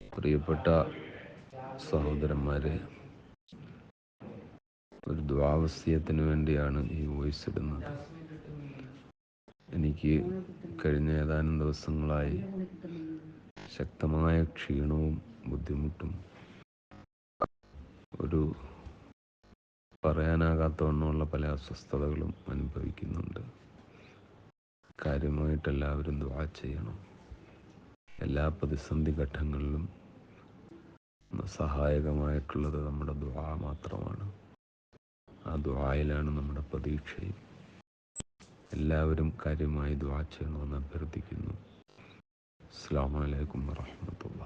പ്രിയപ്പെട്ട സഹോദരന്മാരെ ഒരു ദ്വാവസ്യത്തിന് വേണ്ടിയാണ് ഈ വോയിസ് ഇടുന്നത്. എനിക്ക് കഴിഞ്ഞ ഏതാനും ദിവസങ്ങളായി ശക്തമായ ക്ഷീണവും ബുദ്ധിമുട്ടും ഒരു പറയാനാകാത്തവണ്ണമുള്ള പല അസ്വസ്ഥതകളും കാര്യമായിട്ട് എല്ലാവരും ദ്വാ ചെയ്യണം. എല്ലാ പ്രതിസന്ധി ഘട്ടങ്ങളിലും സഹായകമായിട്ടുള്ളത് നമ്മുടെ ദ്വാ മാത്രമാണ്. ആ ദ്വായിലാണ് നമ്മുടെ പ്രതീക്ഷയും. എല്ലാവരും കാര്യമായി ദ്വാ ചെയ്യണമെന്ന് അഭ്യർത്ഥിക്കുന്നു. അസ്സാം വലൈക്കും വാഹമത്തുള്ള